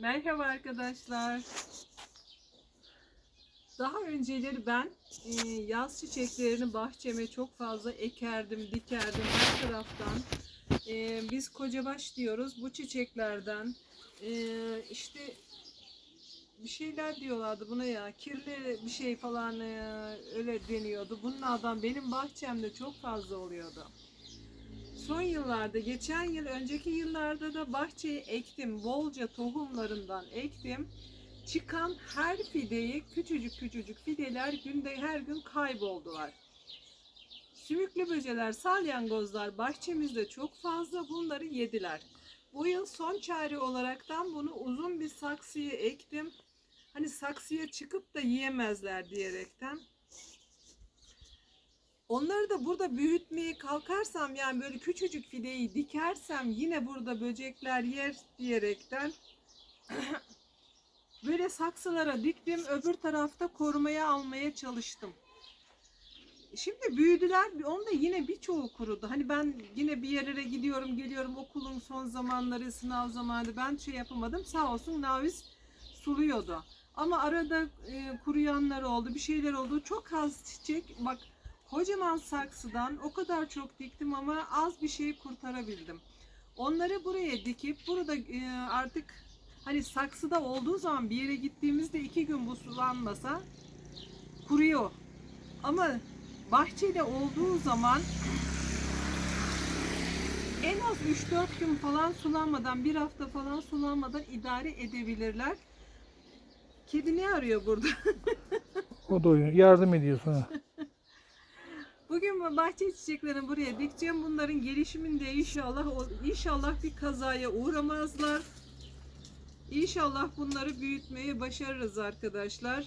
Merhaba arkadaşlar. Daha önceleri ben e, yaz çiçeklerini bahçeme çok fazla ekerdim, dikerdim her taraftan. E, biz kocabaş diyoruz. Bu çiçeklerden e, işte bir şeyler diyorlardı buna ya. Kirli bir şey falan e, öyle deniyordu. Bunlardan benim bahçemde çok fazla oluyordu. Son yıllarda, geçen yıl, önceki yıllarda da bahçeye ektim. Bolca tohumlarından ektim. Çıkan her fideyi, küçücük küçücük fideler günde her gün kayboldular. Sümüklü böceler, salyangozlar bahçemizde çok fazla bunları yediler. Bu yıl son çare olaraktan bunu uzun bir saksıya ektim. Hani saksıya çıkıp da yiyemezler diyerekten. Onları da burada büyütmeye kalkarsam yani böyle küçücük fideyi dikersem yine burada böcekler yer diyerekten böyle saksılara diktim. Öbür tarafta korumaya almaya çalıştım. Şimdi büyüdüler. Onda yine birçoğu kurudu. Hani ben yine bir yerlere gidiyorum, geliyorum okulun son zamanları, sınav zamanı ben şey yapamadım. Sağ olsun Naviz suluyordu. Ama arada e, kuruyanlar oldu, bir şeyler oldu. Çok az çiçek. Bak kocaman saksıdan o kadar çok diktim ama az bir şey kurtarabildim. Onları buraya dikip burada e, artık hani saksıda olduğu zaman bir yere gittiğimizde iki gün bu sulanmasa kuruyor. Ama bahçede olduğu zaman en az 3-4 gün falan sulanmadan, bir hafta falan sulanmadan idare edebilirler. Kedi ne arıyor burada? O da. Yardım ediyor sana. Bu bahçe çiçeklerini buraya dikeceğim. Bunların gelişiminde inşallah inşallah bir kazaya uğramazlar. İnşallah bunları büyütmeyi başarırız arkadaşlar.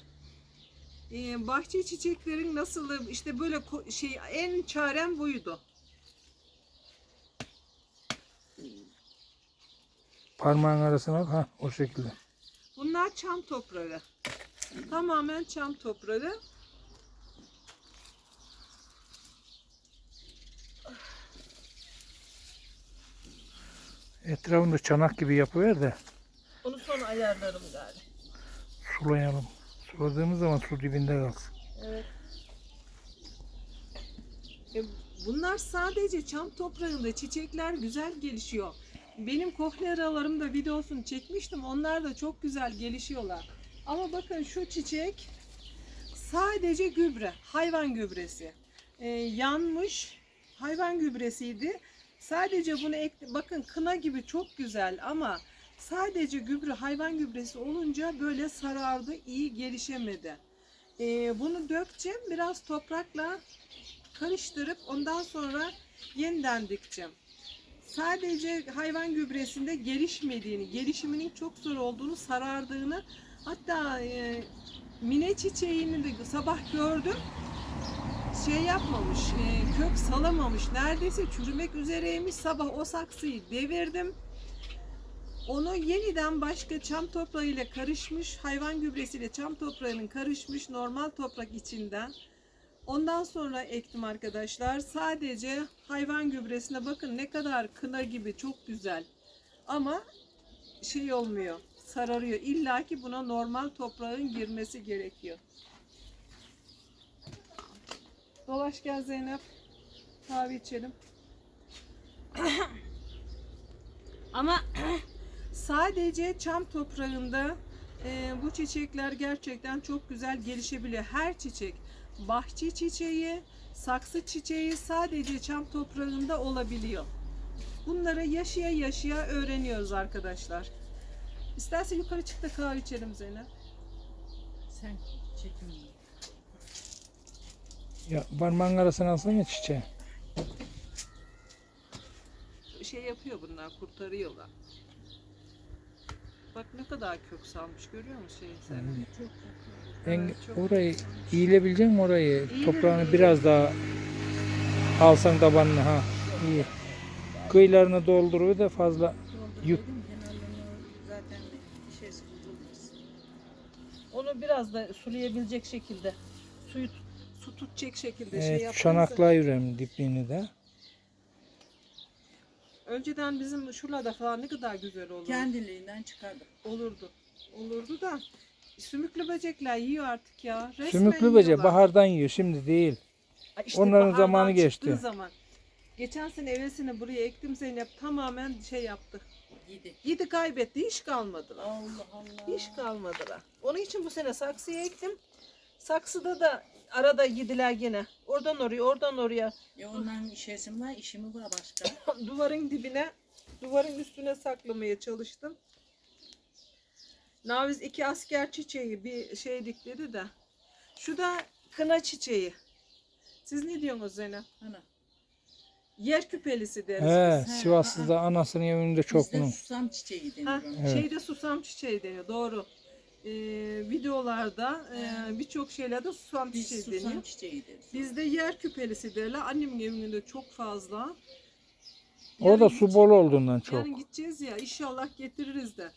Ee, bahçe çiçeklerin nasıl işte böyle şey en çarem buydu. Parmağın arasına. Ha o şekilde. Bunlar çam toprağı. Tamamen çam toprağı. Etrafını da çanak gibi yapıver de Onu sonra ayarlarım galiba. sulayalım. Suladığımız zaman su dibinde kalsın. Evet. E, bunlar sadece çam toprağında çiçekler güzel gelişiyor. Benim kohleralarımda videosunu çekmiştim. Onlar da çok güzel gelişiyorlar. Ama bakın şu çiçek sadece gübre, hayvan gübresi. E, yanmış hayvan gübresiydi. Sadece bunu ek, bakın kına gibi çok güzel ama sadece gübre hayvan gübresi olunca böyle sarardı, iyi gelişemedi. Ee, bunu dökeceğim. Biraz toprakla karıştırıp ondan sonra yeniden dikeceğim. Sadece hayvan gübresinde gelişmediğini, gelişiminin çok zor olduğunu, sarardığını hatta e, mine çiçeğini de sabah gördüm. Şey yapmamış, e, kök salamamış. Neredeyse çürümek üzereymiş. Sabah o saksıyı devirdim. Onu yeniden başka çam toprağıyla karışmış, hayvan gübresiyle çam toprağının karışmış normal toprak içinden. Ondan sonra ektim arkadaşlar. Sadece hayvan gübresine bakın ne kadar kına gibi çok güzel. Ama şey olmuyor, sararıyor. İlla ki buna normal toprağın girmesi gerekiyor. Dolaş gel Zeynep. Kahve içelim. Ama sadece çam toprağında e, bu çiçekler gerçekten çok güzel gelişebiliyor. Her çiçek, bahçe çiçeği, saksı çiçeği sadece çam toprağında olabiliyor. Bunları yaşaya yaşaya öğreniyoruz arkadaşlar. İstersen yukarı çık da kahve içelim Zeynep. Sen çekin. Ya parmağın arasına alsana çiçeği. Şey yapıyor bunlar, kurtarıyorlar. Bak ne kadar kök salmış görüyor musun şey sen? Çok En, Evet, çok orayı iyilebilecek misin orayı? İyi Toprağını de- biraz daha alsan tabanına ha. İyi. Kıyılarını dolduruyor da fazla Yut. Şey. Onu biraz da sulayabilecek şekilde, suyu su tutacak şekilde şey e, yaptığınızda çanakla yürüyorum dipini de. Önceden bizim şurada falan ne kadar güzel olurdu. Kendiliğinden çıkardı. Olurdu. Olurdu da sümüklü böcekler yiyor artık ya. Resmen Sümüklü böcek yiyorlar. bahardan yiyor şimdi değil. Ay işte onların zamanı geçti. Zaman. Geçen sene evesini buraya ektim Zeynep tamamen şey yaptı. Yedi. Yedi kaybetti hiç kalmadılar. Allah Allah. Hiç kalmadılar. Onun için bu sene saksıya ektim. Saksıda da arada yediler gene. Oradan oraya, oradan oraya. Ya onların işesi mi var, işi mi var başka? duvarın dibine, duvarın üstüne saklamaya çalıştım. Naviz iki asker çiçeği bir şey dikledi de. Şu da kına çiçeği. Siz ne diyorsunuz Zeynep? Ana. Yer küpelisi deriz He, biz. Sivaslı'da anasının evinde çok Bizde bunun. susam çiçeği Ha, deniyor. ona. Evet. Şeyde susam çiçeği deniyor doğru. Ee, videolarda e, birçok şeylerde susam Biz çiçeği susam deniyor. Bizde yer küpelisi derler. Annemin evinde çok fazla. Orada Yarın su bol olduğundan çok. Yarın gideceğiz ya inşallah getiririz de.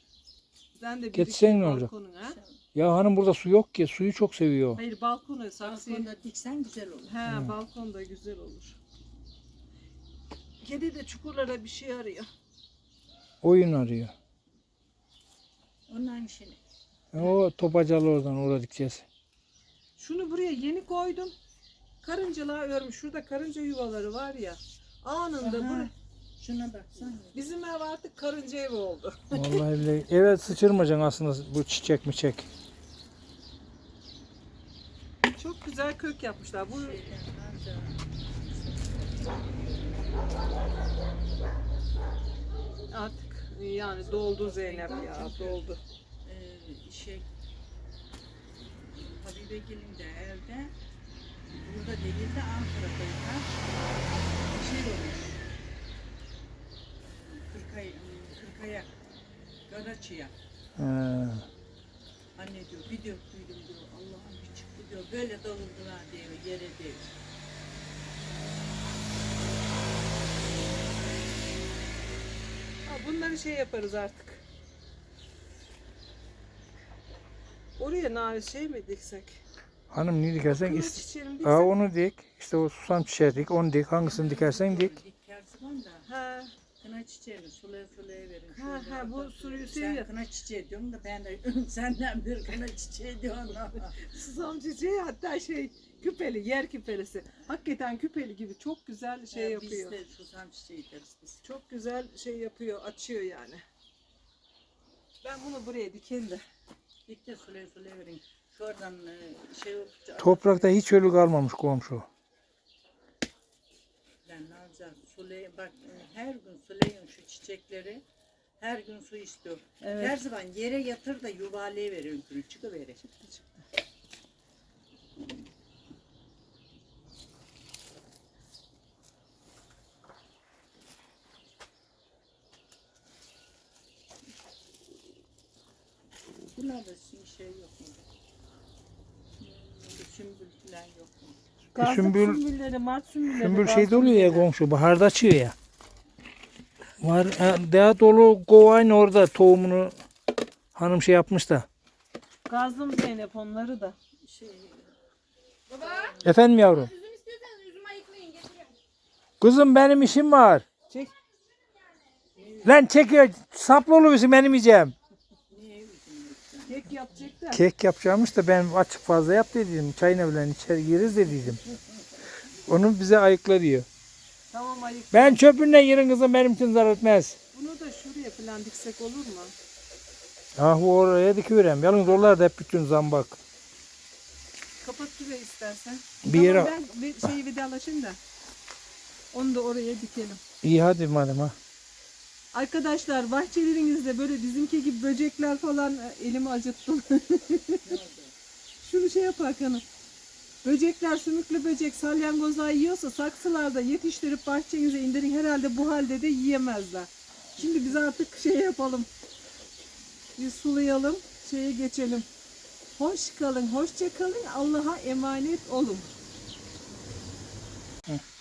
Sen de dikey ne olacak? balkonuna. Ya hanım burada su yok ki. Suyu çok seviyor. Hayır balkona saksıyı. Balkonda diksen güzel olur. He balkonda güzel olur. Kedi de çukurlara bir şey arıyor. Oyun arıyor. Onların işini. E, o topacalı oradan dikeceğiz. Şunu buraya yeni koydum. Karıncalar örmüş. Şurada karınca yuvaları var ya. Anında Aha. buraya. Şuna baksana. Bizim ev artık karınca evi oldu. Vallahi billahi. Evet sıçırmayacaksın aslında bu çiçek mi çek. Çok güzel kök yapmışlar. Bu artık yani doldu Zeynep ya doldu. E, şey Habibe gelin de evde burada değil de Ankara'da şey olmuş. Kırkay, Kırkaya, Karaçı'ya. He. Anne diyor bir döktüydüm diyor. Allah'ım bir çıktı diyor. Böyle davuldular diyor yere diyor. Ha, bunları şey yaparız artık. Oraya nar şey mi diksek? Hanım ne dikersen Kılıç ist- çiçeğini diksek. Aa, onu dik. İşte o susam çiçeği dik. Onu dik. Hangisini dikersen dik. Dikersin da Ha, kına çiçeğini sulaya sulaya verin. Ha, Şöyle ha, bu suyu. Sen kına çiçeği diyorsun da ben de senden bir kına çiçeği diyorum. susam çiçeği hatta şey küpeli, yer küpelisi. Hakikaten küpeli gibi çok güzel şey Ya yapıyor. Biz de susam çiçeği deriz biz. Çok güzel şey yapıyor, açıyor yani. Ben bunu buraya dikeyim de. Dik de sulaya verin. Şuradan e, şey Toprakta hiç ölü kalmamış komşu. Ben ne yapacağım? Sulay, bak e, her gün sulayın şu çiçekleri. Her gün su istiyor. Evet. Her zaman yere yatır da yuvarlaya verin. Çıkıverir. Bunlarda bir şey yok mu? Sümbül falan yok mu? Gazlık sümbül- sümbülleri, mart sümbülleri. Sümbül gaz şeyde oluyor ya sümbülleri. komşu. Baharda açıyor ya. Var. e, Daha dolu kovayn orada tohumunu hanım şey yapmış da. Gazlım Zeynep onları da. Şey, Efendim yavrum. Üzüm istiyorsanız üzüm ayıklayın. Kızım benim işim var. Çek. Lan çekiyor. Saplı oluyorsun benim yiyeceğim. Kek yapacak da. Kek yapacağımış da ben açık fazla yap dedim. Çayına bilen içer yeriz dediydim. Onu bize ayıkla diyor. Tamam ayık. Ben çöpünden yerin kızım benim için zarar etmez. Bunu da şuraya falan diksek olur mu? Ah bu oraya dikiverem. Yalnız oralar da hep bütün zambak. Kapat şurayı istersen. Bir yere- Tamam, ben şeyi vidalaşayım da. Onu da oraya dikelim. İyi hadi madem ha. Arkadaşlar bahçelerinizde böyle bizimki gibi böcekler falan e, elimi acıttım. Şunu şey yap Hakan'ım. Böcekler, sümüklü böcek, salyangozlar yiyorsa saksılarda yetiştirip bahçenize indirin. Herhalde bu halde de yiyemezler. Şimdi biz artık şey yapalım. Bir sulayalım, şeye geçelim. Hoş kalın, hoşça kalın. Allah'a emanet olun.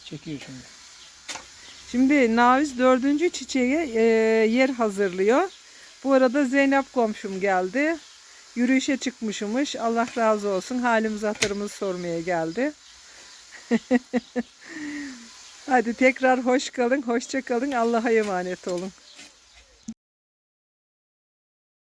Çekiyor şimdi. Şimdi Naviz dördüncü çiçeğe e, yer hazırlıyor. Bu arada Zeynep komşum geldi. Yürüyüşe çıkmışmış. Allah razı olsun. Halimiz hatırımızı sormaya geldi. Hadi tekrar hoş kalın, hoşça kalın. Allah'a emanet olun.